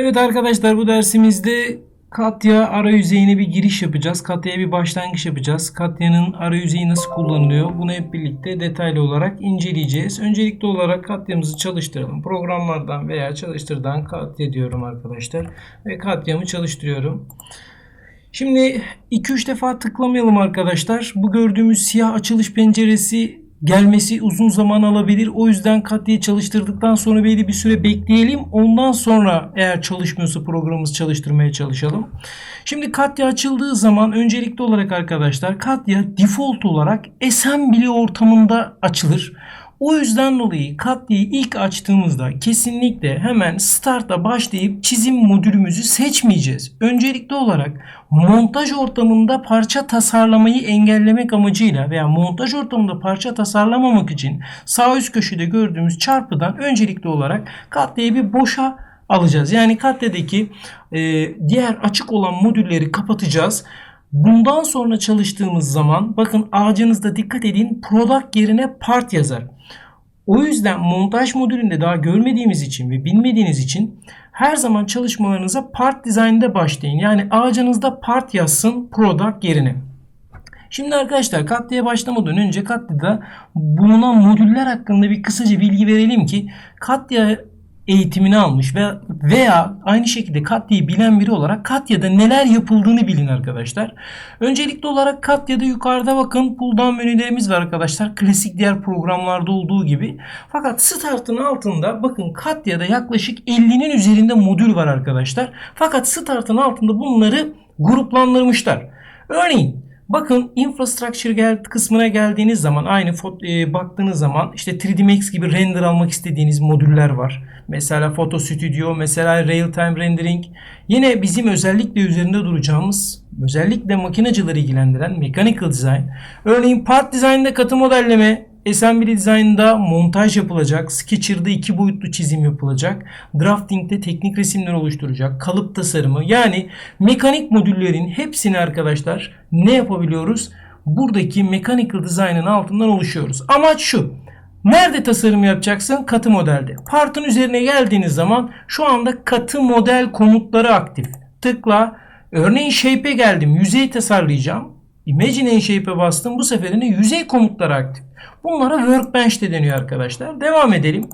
Evet arkadaşlar bu dersimizde Katya arayüzeyine bir giriş yapacağız. Katya'ya bir başlangıç yapacağız. Katya'nın arayüzeyi nasıl kullanılıyor? Bunu hep birlikte detaylı olarak inceleyeceğiz. Öncelikli olarak Katya'mızı çalıştıralım. Programlardan veya çalıştırdan Katya diyorum arkadaşlar. Ve Katya'mı çalıştırıyorum. Şimdi 2-3 defa tıklamayalım arkadaşlar. Bu gördüğümüz siyah açılış penceresi gelmesi uzun zaman alabilir. O yüzden Katya'yı çalıştırdıktan sonra belli bir süre bekleyelim. Ondan sonra eğer çalışmıyorsa programımızı çalıştırmaya çalışalım. Şimdi Katya açıldığı zaman öncelikli olarak arkadaşlar Katya default olarak assembly ortamında açılır. O yüzden dolayı Katya'yı ilk açtığımızda kesinlikle hemen start'a başlayıp çizim modülümüzü seçmeyeceğiz. Öncelikli olarak montaj ortamında parça tasarlamayı engellemek amacıyla veya montaj ortamında parça tasarlamamak için sağ üst köşede gördüğümüz çarpıdan öncelikli olarak Katya'yı bir boşa alacağız. Yani Katya'daki e, diğer açık olan modülleri kapatacağız. Bundan sonra çalıştığımız zaman bakın ağacınızda dikkat edin product yerine part yazar. O yüzden montaj modülünde daha görmediğimiz için ve bilmediğiniz için her zaman çalışmalarınıza part design'de başlayın. Yani ağacınızda part yazsın product yerine. Şimdi arkadaşlar Katlia'ya başlamadan önce Katlia'da bulunan modüller hakkında bir kısaca bilgi verelim ki Katlia eğitimini almış ve veya aynı şekilde Katya'yı bilen biri olarak Katya'da neler yapıldığını bilin arkadaşlar. Öncelikli olarak Katya'da yukarıda bakın pull down menülerimiz var arkadaşlar. Klasik diğer programlarda olduğu gibi. Fakat Start'ın altında bakın Katya'da yaklaşık 50'nin üzerinde modül var arkadaşlar. Fakat Start'ın altında bunları gruplandırmışlar. Örneğin Bakın infrastructure gel kısmına geldiğiniz zaman aynı e, baktığınız zaman işte 3D Max gibi render almak istediğiniz modüller var. Mesela Photo Studio, mesela Real Time Rendering. Yine bizim özellikle üzerinde duracağımız özellikle makinacıları ilgilendiren Mechanical Design. Örneğin Part Design'da katı modelleme, Assembly Design'da montaj yapılacak. Sketcher'da iki boyutlu çizim yapılacak. Drafting'de teknik resimler oluşturacak. Kalıp tasarımı. Yani mekanik modüllerin hepsini arkadaşlar ne yapabiliyoruz? Buradaki Mechanical Design'ın altından oluşuyoruz. Amaç şu. Nerede tasarım yapacaksın? Katı modelde. Partın üzerine geldiğiniz zaman şu anda katı model komutları aktif. Tıkla. Örneğin Shape'e geldim. Yüzey tasarlayacağım. Imagine Shape'e bastım. Bu seferinde yüzey komutları aktif. Bunlara workbench de deniyor arkadaşlar. Devam edelim.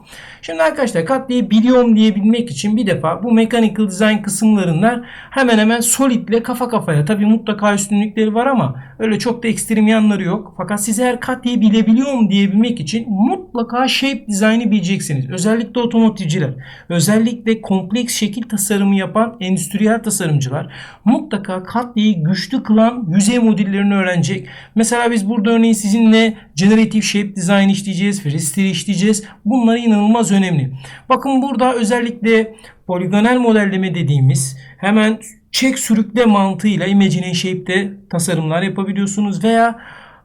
Şimdi arkadaşlar katlayı biliyorum diyebilmek için bir defa bu mechanical design kısımlarından hemen hemen solid ile kafa kafaya. Tabii mutlaka üstünlükleri var ama öyle çok da ekstrem yanları yok. Fakat siz eğer katlayı bilebiliyorum diyebilmek için mutlaka shape design'i bileceksiniz. Özellikle otomotivciler, özellikle kompleks şekil tasarımı yapan endüstriyel tasarımcılar mutlaka katlayı güçlü kılan yüzey modüllerini öğrenecek. Mesela biz burada örneğin sizinle generative shape design işleyeceğiz, freestyle işleyeceğiz. Bunlar inanılmaz önemli. Bakın burada özellikle poligonal modelleme dediğimiz hemen çek sürükle mantığıyla Imagine Shape'de tasarımlar yapabiliyorsunuz veya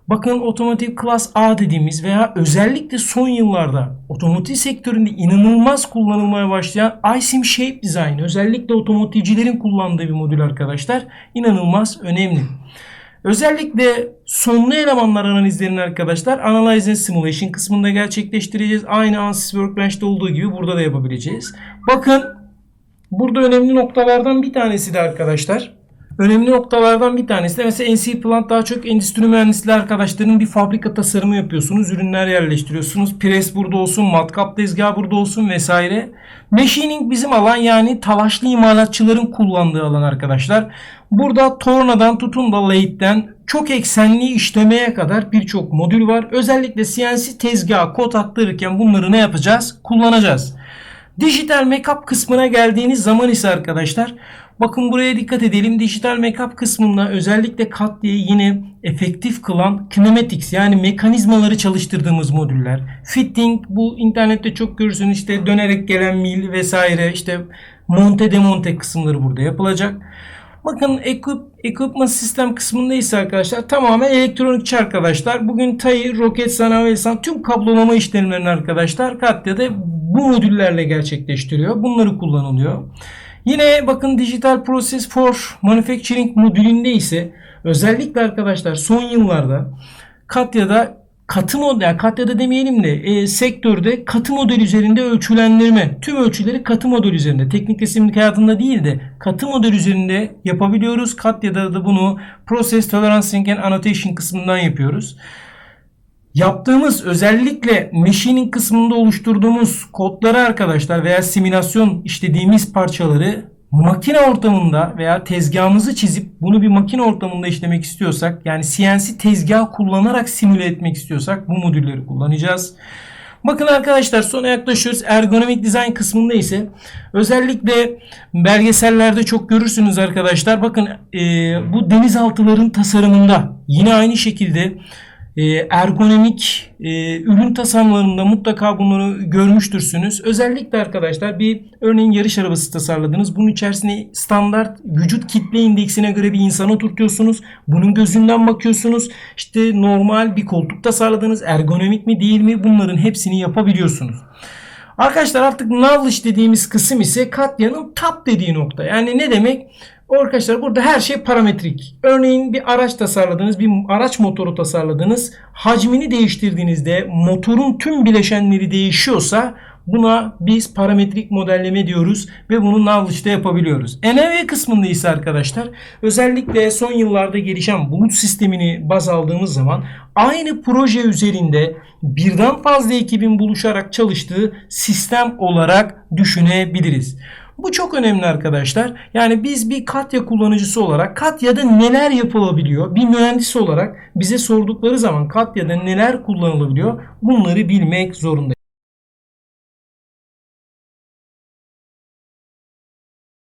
Bakın otomotiv Class A dediğimiz veya özellikle son yıllarda otomotiv sektöründe inanılmaz kullanılmaya başlayan iSim Shape Design özellikle otomotivcilerin kullandığı bir modül arkadaşlar. inanılmaz önemli. Özellikle sonlu elemanlar analizlerini arkadaşlar Analyze and Simulation kısmında gerçekleştireceğiz. Aynı Ansys Workbench'te olduğu gibi burada da yapabileceğiz. Bakın burada önemli noktalardan bir tanesi de arkadaşlar. Önemli noktalardan bir tanesi de mesela NC Plant daha çok endüstri mühendisliği arkadaşlarının bir fabrika tasarımı yapıyorsunuz. Ürünler yerleştiriyorsunuz. Pres burada olsun, matkap tezgahı burada olsun vesaire. Machining bizim alan yani talaşlı imalatçıların kullandığı alan arkadaşlar. Burada tornadan tutun da lathe'den çok eksenli işlemeye kadar birçok modül var. Özellikle CNC tezgahı kod aktarırken bunları ne yapacağız? Kullanacağız. Dijital makeup kısmına geldiğiniz zaman ise arkadaşlar bakın buraya dikkat edelim. Dijital makeup kısmında özellikle kat diye yine efektif kılan kinematics yani mekanizmaları çalıştırdığımız modüller. Fitting bu internette çok görürsünüz işte dönerek gelen mil vesaire işte monte demonte kısımları burada yapılacak. Bakın equip, equipment sistem kısmında ise arkadaşlar tamamen elektronikçi arkadaşlar. Bugün TAI, Roket Sanayi San tüm kablolama işlemlerini arkadaşlar Katya'da bu modüllerle gerçekleştiriyor. Bunları kullanılıyor. Yine bakın Digital Process for Manufacturing modülünde ise özellikle arkadaşlar son yıllarda Katya'da katı model, Katya'da demeyelim de e, sektörde katı model üzerinde ölçülendirme. Tüm ölçüleri katı model üzerinde. Teknik resimlik hayatında değil de katı model üzerinde yapabiliyoruz. Katya'da da bunu Process Tolerance and Annotation kısmından yapıyoruz. Yaptığımız özellikle machining kısmında oluşturduğumuz kodları arkadaşlar veya simülasyon işlediğimiz parçaları makine ortamında veya tezgahımızı çizip bunu bir makine ortamında işlemek istiyorsak yani CNC tezgah kullanarak simüle etmek istiyorsak bu modülleri kullanacağız. Bakın arkadaşlar sona yaklaşıyoruz. Ergonomik dizayn kısmında ise özellikle belgesellerde çok görürsünüz arkadaşlar. Bakın e, bu denizaltıların tasarımında yine aynı şekilde ergonomik e, ürün tasarımlarında mutlaka bunları görmüştürsünüz. Özellikle arkadaşlar bir örneğin yarış arabası tasarladınız. Bunun içerisine standart vücut kitle indeksine göre bir insan oturtuyorsunuz. Bunun gözünden bakıyorsunuz. İşte normal bir koltuk tasarladınız. Ergonomik mi değil mi? Bunların hepsini yapabiliyorsunuz. Arkadaşlar artık knowledge dediğimiz kısım ise Katya'nın tap dediği nokta. Yani ne demek? Arkadaşlar burada her şey parametrik. Örneğin bir araç tasarladınız, bir araç motoru tasarladınız. Hacmini değiştirdiğinizde motorun tüm bileşenleri değişiyorsa buna biz parametrik modelleme diyoruz ve bunu knowledge'da yapabiliyoruz. NAV kısmında ise arkadaşlar özellikle son yıllarda gelişen bulut sistemini baz aldığımız zaman aynı proje üzerinde birden fazla ekibin buluşarak çalıştığı sistem olarak düşünebiliriz. Bu çok önemli arkadaşlar. Yani biz bir Katya kullanıcısı olarak Katya'da neler yapılabiliyor? Bir mühendis olarak bize sordukları zaman Katya'da neler kullanılabiliyor? Bunları bilmek zorundayız.